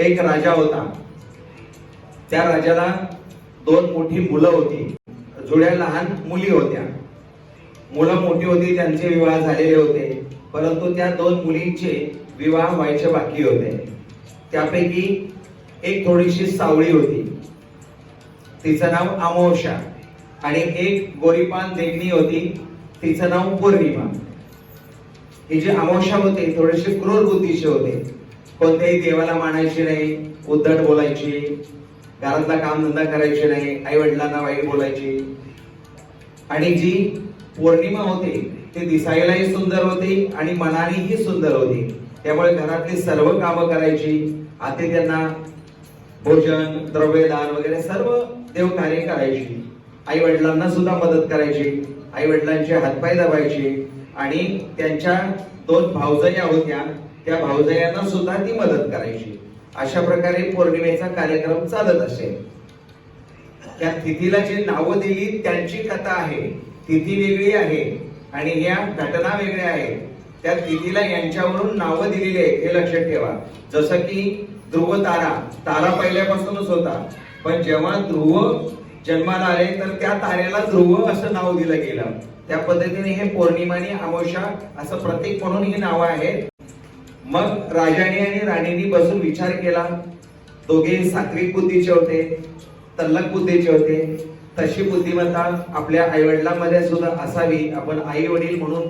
एक राजा होता. त्या राजाला दोन मोठी मुलं होती. जुळ्या लहान मुली होत्या. मुलं मोठी होती त्यांचे विवाह झालेले होते. परंतु त्या दोन मुलींचे विवाह व्हायचे बाकी होते. त्यापैकी एक थोडीशी सावळी होती. तिचं नाव अमोषा आणि एक गोरीपान देखणी होती. तिचं नाव पौर्णिमा. ही जी अमोषा होते थोडेसे क्रूर बुद्धीचे होते. कोणत्याही देवाला मानायची नाही उद्धट बोलायची घरातला कामधंदा करायची नाही आई वडिलांना वाईट बोलायची. आणि जी पौर्णिमा होते ते दिसायलाही सुंदर होती आणि मनानेही सुंदर होती. त्यामुळे घरातली सर्व कामं करायची आते त्यांना भोजन द्रव्यदान वगैरे सर्व देवकार्य करायची. आई वडिलांना सुद्धा मदत करायची आई वडिलांचे हातपाय दबायचे आणि त्यांच्या दोन भावजया होत्या. त्या भावजयांना सुद्धा ती मदत करायची. अशा प्रकारे पौर्णिमेचा कार्यक्रम चालत असेल. त्या तिथीला जी नावं दिली त्यांची कथा आहे. तिथी वेगळी आहे आणि या घटना वेगळ्या आहेत. त्या तिथीला यांच्यावरून नावं दिलेली आहेत हे लक्षात ठेवा. जसं की ध्रुव तारा तारा पहिल्यापासूनच होता. पण जेव्हा ध्रुव जन्माला आले तर त्या ताऱ्याला ध्रुव असं नाव दिलं गेलं. त्या पद्धतीने हे पौर्णिमा आणि अमावस्या असं प्रतीक म्हणून ही नावं आहेत. मग राजाने आणि राणीने बसून विचार केला. दोघे सात्विक बुद्धीचे होते तल्लक बुद्धीचे होते. तशी बुद्धिमत्ता आपल्या आई वडिलांमध्ये सुद्धा असावी. आपण आई वडील म्हणून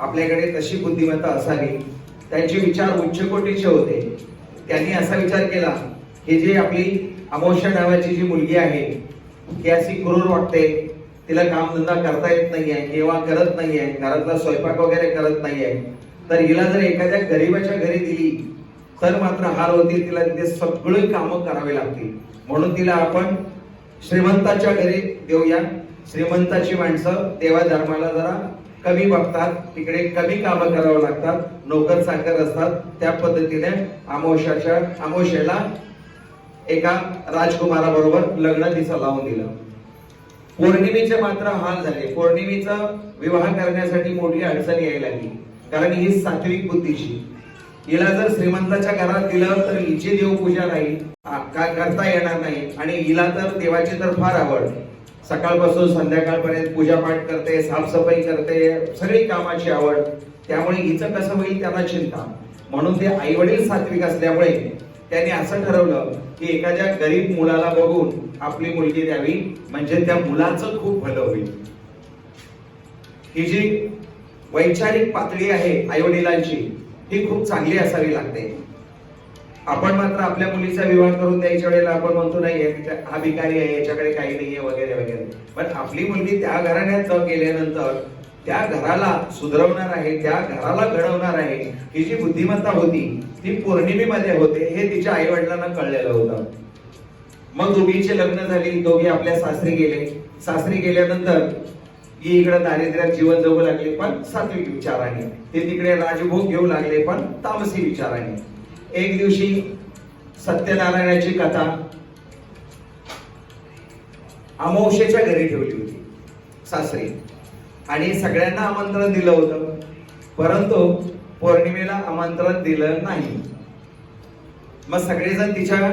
आपल्याकडे तशी बुद्धिमत्ता असावी. त्यांचे विचार उच्च कोटीचे होते. त्यांनी असा विचार केला की जे आपली अमोशा नावाची जी मुलगी आहे ती अशी क्रूर वाटते तिला कामधंदा करता येत नाहीये किंवा करत नाहीये घरातला स्वयंपाक वगैरे करत नाहीये. तर हिला जर एखाद्या गरीबाच्या घरी दिली तर मात्र हार होतील तिला तिथे सगळे कामं करावे लागतील. म्हणून तिला आपण श्रीमंताच्या घरी देऊया. श्रीमंताची माणसं देवा धर्माला जरा कमी बघतात तिकडे कमी कामं करावं लागतात नोकर चाकर असतात. त्या पद्धतीने अमोशाच्या अमोशेला एका राजकुमाराबरोबर लग्न तिचं लावून दिलं. पौर्णिमेचे मात्र हाल झाले. पौर्णिमेचा विवाह करण्यासाठी मोठी अडचण यायला लागली. कारण ही सात्विक बुद्धीची. हिला जर श्रीमंताच्या घरात दिलं तर हिची देवपूजा नाही का- करता येणार नाही. आणि हिला तर देवाची तर फार आवड. सकाळपासून संध्याकाळपर्यंत पूजापाठ करते साफसफाई करते सगळी कामाची आवड. त्यामुळे हिचं कसं होईल त्याला चिंता. म्हणून ते आई वडील सात्विक असल्यामुळे त्यांनी असं ठरवलं की एखाद्या गरीब मुलाला बघून आपली मुलगी द्यावी. म्हणजे त्या मुलाचं खूप भलं होईल. ही जी वैचारिक पातळी आहे आईवडिलांची ही खूप चांगली असावी लागते. आपण मात्र आपल्या मुलीचा विवाह करून द्यायच्या वेळेला आपण म्हणतो नाही हा भिकारी आहे याच्याकडे काही नाहीये वगैरे वगैरे. पण आपली मुलगी त्या घराण्यात गेल्यानंतर त्या घराला सुधरवणार आहे त्या घराला घडवणार आहे ही जी बुद्धिमत्ता होती ती पौर्णिमेमध्ये होते हे तिच्या आई वडिलांना कळलेलं होतं. मग दोघीचे लग्न झाली दोघी आपल्या सासरी गेले. सासरी गेल्यानंतर ही इकडे दारिद्र्यात जीवन जगू लागले पण सात्विक विचाराने. ते तिकडे राजभोग घेऊ लागले पण तामसी विचाराने. एक दिवशी सत्यनारायणाची कथा अमावशेच्या घरी ठेवली होती सासरी. आणि सगळ्यांना आमंत्रण दिलं होतं परंतु पौर्णिमेला आमंत्रण दिलं नाही. मग सगळेजण तिच्या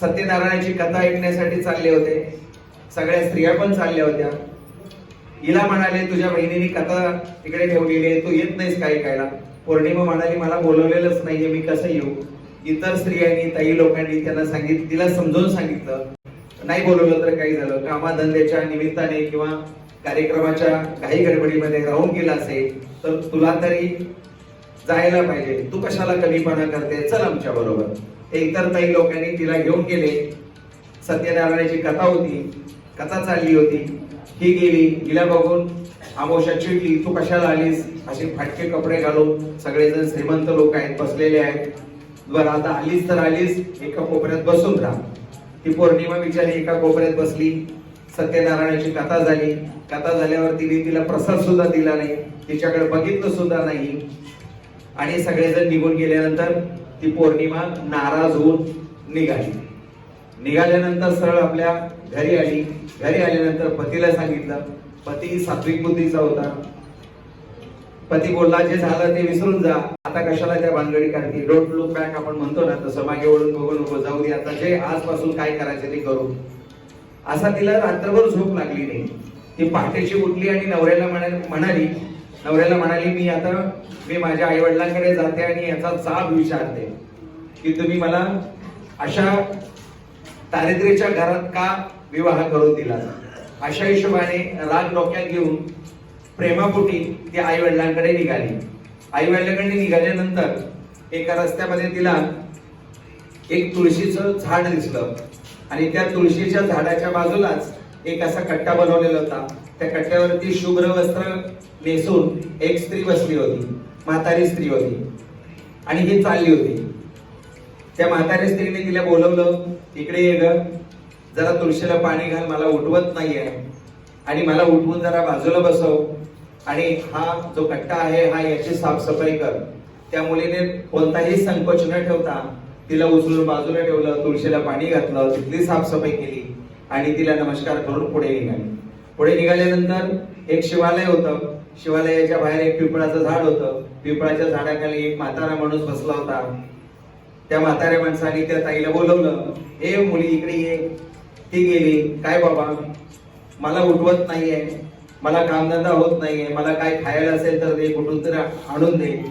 सत्यनारायणाची कथा ऐकण्यासाठी चालले होते. सगळ्या स्त्रिया पण चालल्या होत्या. हिला म्हणाले तुझ्या बहिणीने कथा तिकडे ठेवलेली आहे तू येत नाहीस काय कायला पौर्णिमा म्हणाली मला बोलवलेलंच नाहीये मी कसं येऊ? इतर स्त्रियांनी ताई लोकांनी त्यांना सांगितलं तिला समजावून सांगितलं नाही बोलवलं तर काही झालं. कामाधंद्याच्या निमित्ताने किंवा कार्यक्रमाच्या काही गडबडीमध्ये राहून गेला असेल तर तुला तरी जायला पाहिजे. तू कशाला कमीपणा करते? चल आमच्या बरोबर. एकतर ताई लोकांनी तिला घेऊन गेले. सत्यनारायणाची कथा होती. कथा चालली होती. ही गेली गेल्या बघून आमोशा चिडली तू कशाला आलीस? असे फाटके कपडे घालून सगळेजण श्रीमंत लोक आहेत बसलेले आहेत. बरं आता आलीस तर आलीस एका कोपऱ्यात बसून राहा. ती पौर्णिमा बिचारी एका कोपऱ्यात बसली. सत्यनारायणाची कथा झाली. कथा झाल्यावर तिने तिला प्रसाद सुद्धा दिला नाही. तिच्याकडे बघितलं सुद्धा नाही. आणि सगळेजण निघून गेल्यानंतर ती पौर्णिमा नाराज होऊन निघाली. निघाल्यानंतर सरळ आपल्या घरी आली. घरी आल्यानंतर पतीला सांगितलं. पती सात्विक बुद्धीचा होता. पती बोलला जे झालं ते विसरून जा. आता कशाला त्या भानगडी काढते? डोंट लुक बॅक आपण म्हणतो ना तसं मागे ओढून बघू नको जाऊ दे आता. जे आजपासून काय करायचं ते करू. असा तिला रात्रभर झोप लागली नाही. ती पहाटेची उठली आणि नवऱ्याला म्हणा- म्हणाली नवऱ्याला म्हणाली मी आता मी माझ्या आई वडिलांकडे जाते आणि याचा चाप विचारते की तुम्ही मला अशा दारिद्र्याच्या घरात का विवाह करून दिला अशा हिशोबाने राग डोक्यात घेऊन प्रेमापोटी ती आई वडिलांकडे निघाली. आई वडिलांकडे निघाल्यानंतर एका रस्त्यामध्ये तिला एक तुळशीचं झाड दिसलं. आणि त्या तुळशीच्या झाडाच्या बाजूलाच एक असा कट्टा बनवलेला होता. त्या कट्ट्यावरती शुभ्र वस्त्र नेसून एक स्त्री बसली होती. म्हातारी स्त्री होती. आणि ही चालली होती. त्या म्हाताऱ्या स्त्रीने तिला बोलवलं इकडे ये ग. जरा तुळशीला पाणी घाल मला उठवत नाहीये. आणि मला उठवून जरा बाजूला बसव. आणि हा जो कट्टा आहे हा याची साफसफाई कर. त्या मुलीने कोणताही संकोच न ठेवता तिला उचलून बाजूला ठेवलं तुळशीला पाणी घातलं तिथली साफसफाई केली. आणि तिला नमस्कार करून पुढे निघाली. पुढे निघाल्यानंतर एक शिवालय होतं. शिवालयाच्या बाहेर एक पिंपळाचं झाड होतं. पिंपळाच्या झाडाखाली एक म्हातारा माणूस बसला होता. त्या म्हाताऱ्या माणसाने त्या ताईला बोलवलं ए मुली इकडे ये. ती गेली काय बाबा? मला उठवत नाहीये. मला कामधंदा होत नाहीये. मला काय खायला असेल तर ते कुठून तरी आणून दे.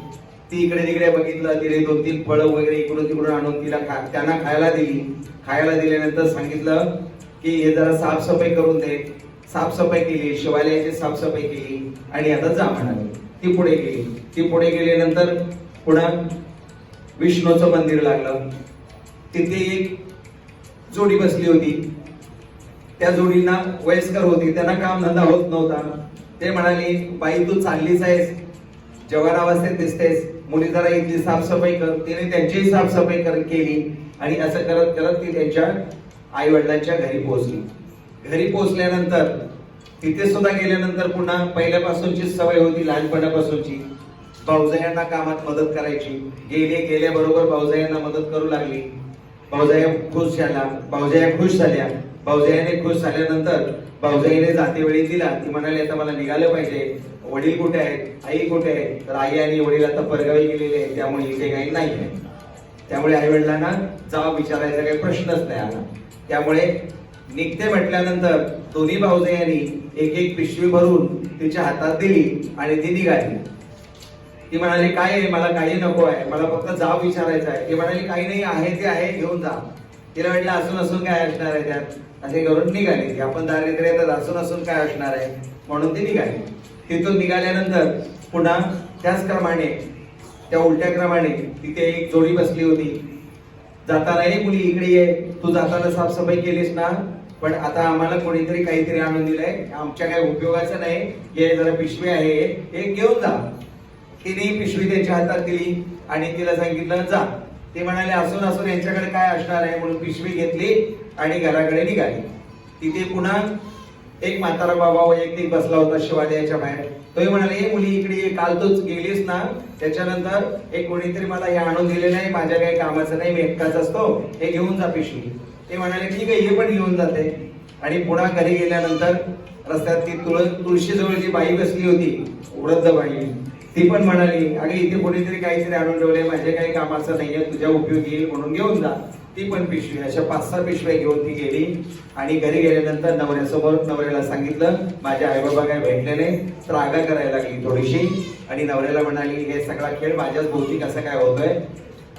ती इकडे तिकडे बघितलं तिने दोन तीन फळं वगैरे इकडून तिकडून आणून तिला खा त्यांना खायला दिली. खायला दिल्यानंतर सांगितलं की हे जरा साफसफाई करून दे. साफसफाई केली. शिवालयाची साफसफाई केली. आणि आता जा म्हणाली. ती पुढे गेली. ती पुढे गेल्यानंतर पुन्हा विष्णूचं मंदिर लागलं. तिथे एक जोडी बसली होती. त्या जोडींना वयस्कर होती त्यांना काम धंदा होत नव्हता. ते म्हणाले बाई तू चाललीच आहेस. जवान अवस्थेत दिसतेस. मुली जरा इथली साफसफाई कर. तिने त्यांचीही साफसफाई कर केली आणि असं करत करत ती त्यांच्या आई वडिलांच्या घरी पोहोचली. घरी पोहोचल्यानंतर तिथे सुद्धा गेल्यानंतर पुन्हा पहिल्यापासूनची सवय होती लहानपणापासूनची. भाऊजायांना कामात मदत करायची. गेले गेल्याबरोबर भाऊजायांना मदत करू लागली. भाऊजाया खुश झाला. भाऊजाया खुश झाल्या. भाऊजाईने खुश झाल्यानंतर भाऊजाईने जातेवेळी दिला ती म्हणाली आता मला निघालं पाहिजे. वडील कुठे आहेत? आई कुठे आहे? तर आई आणि वडील आता परगावी गेलेले आहेत. त्यामुळे इथे काही नाही आहे. त्यामुळे आई वडिलांना जाब विचारायचा काही प्रश्नच नाही आला. त्यामुळे निघते म्हटल्यानंतर दोन्ही भाऊजायांनी एक एक पिशवी भरून तिच्या हातात दिली आणि ती निघाली. ती म्हणाली काय आहे? मला काही नको आहे. मला फक्त जाव विचारायचा आहे. ती म्हणाली काही नाही. आहे ते आहे. घेऊन जा. तिला म्हटलं असून असून काय असणार आहे त्यात? असे करून निघाली. की आपण दारिद्र्य तर असून असून काय असणार आहे? म्हणून ती निघाली. तिथून निघाल्यानंतर पुन्हा त्याच क्रमाने त्या उलट्या क्रमाने तिथे एक जोडी बसली होती. जाताना हे मुली इकडे ये. तू जाताना साफसफाई केलीस ना? पण आता आम्हाला कोणीतरी काहीतरी आणून दिलंय. आमच्या काही उपयोगाचं नाही. हे जरा पिशवी आहे. हे घेऊन जा. तिने पिशवी त्यांच्या हातात दिली आणि तिला सांगितलं जा. ते म्हणाले असून असून यांच्याकडे काय असणार आहे? म्हणून पिशवी घेतली. आणि घराकडे निघाली. तिथे पुन्हा एक म्हातारा बाबा वैयक्तिक बसला होता शिवालयाच्या बाहेर. तोही म्हणाले हे मुली इकडे काल तूच गेलीस ना? त्याच्यानंतर एक कोणीतरी मला हे आणून दिले नाही माझ्या काही कामाचं नाही मी एकटाच असतो हे घेऊन जा पिशवी. ते म्हणाले ठीक आहे हे पण घेऊन जाते. आणि पुन्हा घरी गेल्यानंतर रस्त्यात ती तुळ तुळशीजवळ जी बाई बसली होती वृद्ध बाई ती पण म्हणाली अगे इथे कोणीतरी काहीतरी आणून ठेवले माझ्या काही कामाचं नाहीये तुझ्या उपयोगी येईल म्हणून घेऊन जा. ती पण पिशवी अशा पाच सहा पिशव्या घेऊन ती गेली. आणि घरी गेल्यानंतर नवऱ्यासमोर नवऱ्याला सांगितलं माझे आई बाबा काय भेटले नाही तर आगा करायला लागली थोडीशी. आणि नवऱ्याला म्हणाली हे सगळा खेळ माझ्याच भोवती कसं काय होतोय?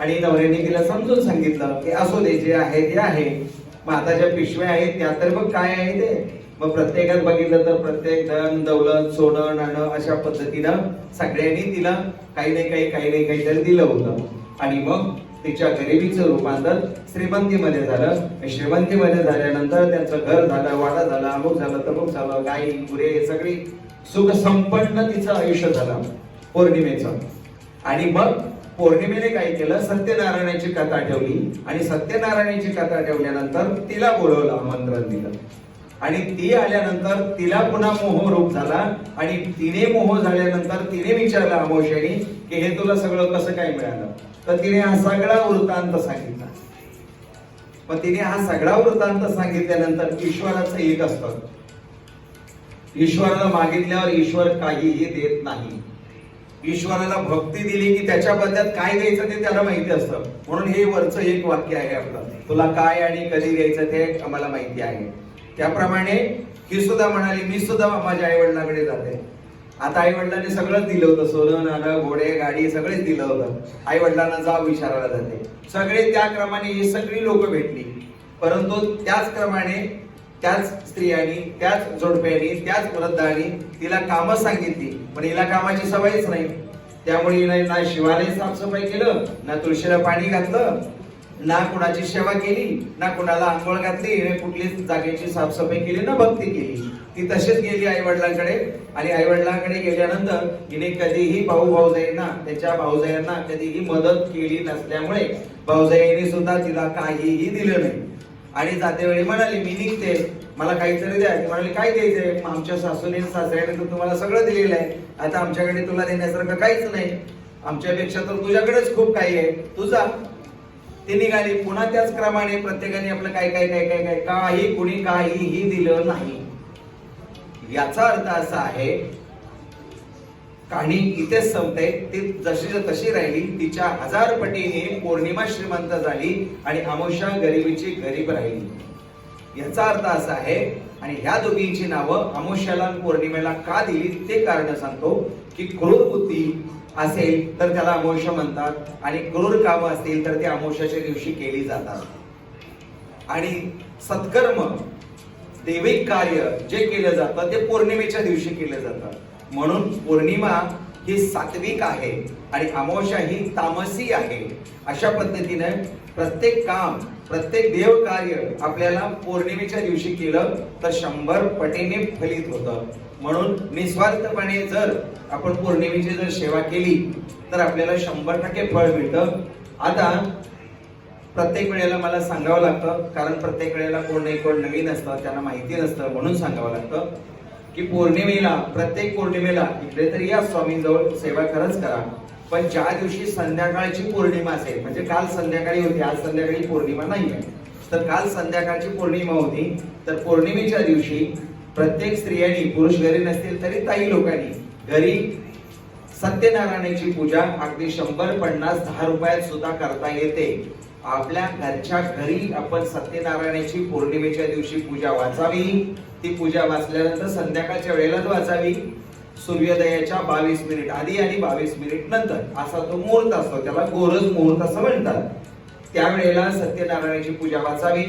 आणि नवऱ्याने तिला समजून सांगितलं की असो दे जे आहे ते आहे. मग आता ज्या पिशव्या आहेत त्या तर मग काय आहे ते. मग प्रत्येकात बघितलं तर प्रत्येक धन दौलत सोनं नाणं अशा पद्धतीनं सगळ्यांनी तिला काही नाही काही काही नाही काहीतरी दिलं होतं. आणि मग तिच्या गरिबीचं रूपांतर श्रीमंतीमध्ये झालं. श्रीमंतीमध्ये झाल्यानंतर त्यांचं घर झालं वाडा झाला अमुक झालं तमुक झालं गाई गुरे हे सगळी सुख संपन्न तिचं आयुष्य झालं पौर्णिमेचं. आणि मग पौर्णिमेने काय केलं? सत्यनारायणाची कथा ठेवली. आणि सत्यनारायणाची कथा ठेवल्यानंतर तिला बोलवलं आमंत्रण दिलं. आणि ती आल्यानंतर तिला पुन्हा मोह रूप झाला आणि तिने मोह झाल्यानंतर तिने विचारलं अमोशाने की हे तुला सगळं कसं काय मिळालं? तर तिने हा सगळा वृत्तांत सांगितला. मग तिने हा सगळा वृत्तांत सांगितल्यानंतर ईश्वराचं एक असतं. ईश्वराला मागितल्यावर ईश्वर काहीही देत नाही. ईश्वराला भक्ती दिली की त्याच्या बदल्यात काय द्यायचं ते त्याला माहिती असतं. म्हणून हे वरचं एक वाक्य आहे आपलं. तुला काय आणि कधी द्यायचं ते आम्हाला माहिती आहे. त्याप्रमाणे ही सुद्धा म्हणाली मी सुद्धा माझ्या आई वडिलांकडे जाते. आता आई वडिलांनी सगळंच दिलं होतं सोनं नाणं घोडे गाडी सगळेच दिलं होतं. आई वडिलांना जाव विचारायला जाते. सगळे त्या क्रमाने ही सगळी लोक भेटली. परंतु त्याच क्रमाने त्याच स्त्रियांनी त्याच जोडप्यांनी त्याच वृद्धांनी तिला कामं सांगितली. पण हिला कामाची सवयच नाही. त्यामुळे हिने ना शिवालय साफसफाई केलं ना तुळशीला पाणी घातलं ना कुणाची सेवा केली ना कुणाला आंघोळ घातली कुठलीच जागेची साफसफाई केली ना भक्ती केली. ती तशीच गेली आई वडिलांकडे आणि आई वडिलांकडे गेल्यानंतर हिने कधीही भाऊ भाऊजाईंना त्याच्या भाऊजाईंना कधीही मदत केली नसल्यामुळे भाऊजाईने सुद्धा तिला काहीही दिलं नाही. आणि जाते वेळी म्हणाली मी निघते. मला काहीतरी द्या. म्हणाले म्हणाली काय द्यायचंय? आमच्या सासूने सासऱ्याने तर तुम्हाला सगळं दिलेलं आहे. आता आमच्याकडे तुला देण्यासारखं काहीच नाही. आमच्यापेक्षा तर तुझ्याकडेच खूप काही आहे. तुझा ती निघाली. पुन्हा त्याच क्रमाने प्रत्येकाने आपलं काय काय काय काय काय काही कुणी काहीही दिलं नाही. याचा अर्थ असा आहे कहाणी इथेच संपते ती जशी तशी राहिली तिच्या हजार पटीने पौर्णिमा श्रीमंत झाली आणि अमुषा गरिबीची गरीब राहिली. याचा अर्थ असा आहे आणि ह्या दोघींची नावं अमोशाला पौर्णिमेला का दिली? ते कारण सांगतो की क्रोध बुद्धी असेल तर त्याला अमोश म्हणतात आणि क्रूर कामं असतील तर ते अमोशाच्या दिवशी केली जातात. आणि सत्कर्म देविक कार्य जे केलं जातं ते पौर्णिमेच्या दिवशी केलं जातं. म्हणून पौर्णिमा ही सात्विक आहे आणि अमावस्या ही तामसी आहे. अशा पद्धतीने प्रत्येक काम प्रत्येक देव कार्य आपल्याला पौर्णिमेच्या दिवशी केलं तर शंभर पटीने फलित होतं. म्हणून निस्वार्थपणे जर आपण पौर्णिमेची जर सेवा केली तर आपल्याला शंभर टक्के फळ मिळतं. आता प्रत्येक वेळेला मला सांगावं लागतं कारण प्रत्येक वेळेला कोण नाही कोण नवीन असतं त्यांना माहिती नसतं म्हणून सांगावं लागतं की पौर्णिमेला प्रत्येक पौर्णिमेला इकडे तरी या स्वामींजवळ सेवा खरंच करा. पण ज्या दिवशी संध्याकाळची पौर्णिमा असेल म्हणजे काल संध्याकाळी होती आज संध्याकाळी पौर्णिमा नाही आहे तर काल संध्याकाळची पौर्णिमा होती तर पौर्णिमेच्या दिवशी प्रत्येक स्त्रियांनी पुरुष घरी नसतील तरी ताई लोकांनी घरी सत्यनारायणाची पूजा अगदी शंभर पन्नास दहा रुपयात सुद्धा करता येते. आपल्या घरच्या घरी आपण सत्यनारायणाची पौर्णिमेच्या दिवशी पूजा वाचावी. ती पूजा वाचल्यानंतर संध्याकाळच्या वेळेलाच वाचावी. सूर्योदयाच्या बावीस मिनिट आधी आणि बावीस मिनिट नंतर असा तो मुहूर्त असतो. त्याला गोरज मुहूर्त असं म्हणतात. त्यावेळेला सत्यनारायणाची पूजा वाचावी.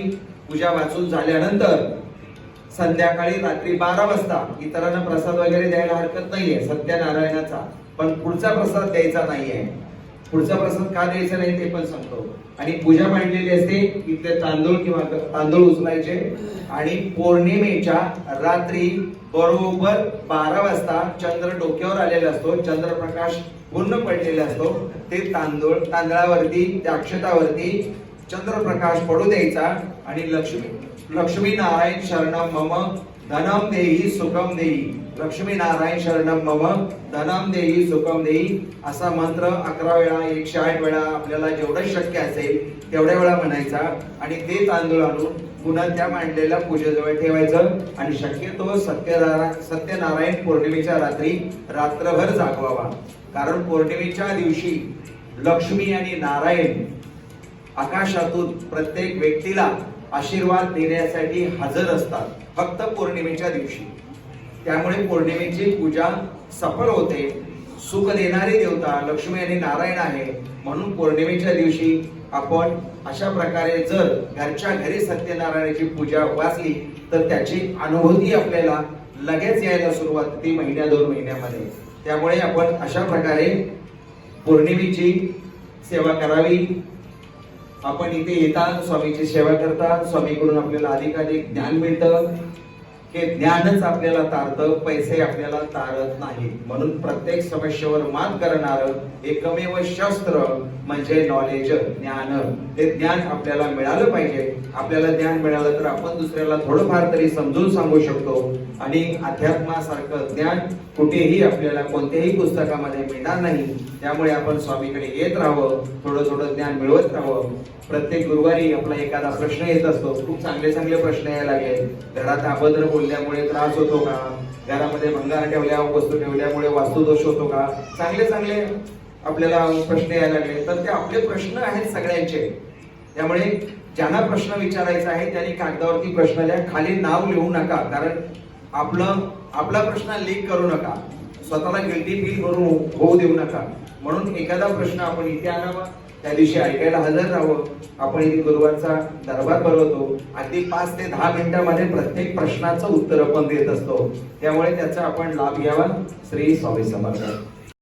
पूजा वाचून झाल्यानंतर संध्याकाळी रात्री बारा वाजता इतरांना प्रसाद वगैरे द्यायला हरकत नाहीये सत्यनारायणाचा. पण पुढचा प्रसाद द्यायचा नाहीये. पुढचा प्रसाद का द्यायचा नाही ते पण सांगतो. आणि पूजा मांडलेली असते इथले तांदूळ किंवा तांदूळ उचलायचे. आणि पौर्णिमेच्या रात्री बरोबर बारा वाजता चंद्र डोक्यावर आलेला असतो चंद्रप्रकाश पूर्ण पडलेला असतो. ते तांदूळ तांदळावरती त्या अक्षतावरती चंद्रप्रकाश पडू द्यायचा आणि लक्ष्मी लक्ष्मी नारायण शरणम मम धनम देही सुखम देही. लक्ष्मी नारायण शरणम मम धनम देही सुखम देही. असा मंत्र अकरा वेळा एकशे आठ वेळा आपल्याला जेवढं शक्य असेल तेवढ्या वेळा म्हणायचा. आणि ते तांदूळ आणून पुन्हा त्या मांडलेल्या पूजेजवळ ठेवायचं. आणि शक्यतो सत्यनारायण सत्यनारायण पौर्णिमेच्या रात्री रात्रभर जागवावा. कारण पौर्णिमेच्या दिवशी लक्ष्मी आणि नारायण आकाशातून प्रत्येक व्यक्तीला आशीर्वाद देण्यासाठी हजर असतात फक्त पौर्णिमेच्या दिवशी. त्यामुळे पौर्णिमेची पूजा सफल होते. सुख देणारी देवता लक्ष्मी आणि नारायण आहे. म्हणून पौर्णिमेच्या दिवशी आपण अशा प्रकारे जर घरच्या घरी सत्यनारायणाची पूजा वाचली तर त्याची अनुभूती आपल्याला लगेच यायला सुरुवात होती महिन्या दोन महिन्यामध्ये. त्यामुळे आपण अशा प्रकारे पौर्णिमेची सेवा करावी. आपण इथे येतात स्वामीची सेवा करतात स्वामीकडून आपल्याला अधिकाधिक ज्ञान मिळतं. हे ज्ञानच आपल्याला तारतं पैसे आपल्याला तारत नाही. म्हणून प्रत्येक समस्येवर मात करणार एकमेव शस्त्र म्हणजे नॉलेज ज्ञान. ते ज्ञान आपल्याला मिळालं पाहिजे. आपल्याला ज्ञान मिळालं तर आपण दुसऱ्याला थोडंफार तरी समजून सांगू शकतो. आणि अध्यात्मासारखं ज्ञान कुठेही आपल्याला कोणत्याही पुस्तकामध्ये मिळणार नाही. त्यामुळे आपण स्वामीकडे येत राहावं थोडं थोडं ज्ञान मिळवत राहावं. प्रत्येक गुरुवारी आपला एखादा प्रश्न येत असतो. खूप चांगले चांगले प्रश्न यायला लागले. घरात अभद्र बोल बोलल्यामुळे त्रास होतो का? घरामध्ये भंगार ठेवल्या वस्तू ठेवल्यामुळे वास्तुदोष होतो का? चांगले चांगले आपल्याला प्रश्न यायला लागले. तर ते आपले प्रश्न आहेत सगळ्यांचे. त्यामुळे ज्यांना प्रश्न विचारायचा आहे त्यांनी कागदावरती प्रश्न लिहा. खाली नाव लिहू नका कारण आपलं आपला प्रश्न लीक करू नका. स्वतःला गिल्टी फील करून होऊ देऊ नका. म्हणून एखादा प्रश्न आपण इथे आणावा. त्या दिवशी ऐकायला हजर राहावं. आपण इथे गुरुवारचा दरबार भरवतो अगदी पाच ते दहा मिनिटांमध्ये प्रत्येक प्रश्नाचं उत्तर आपण देत असतो. त्यामुळे त्याचा आपण लाभ घ्यावा. श्री स्वामी समर्थ.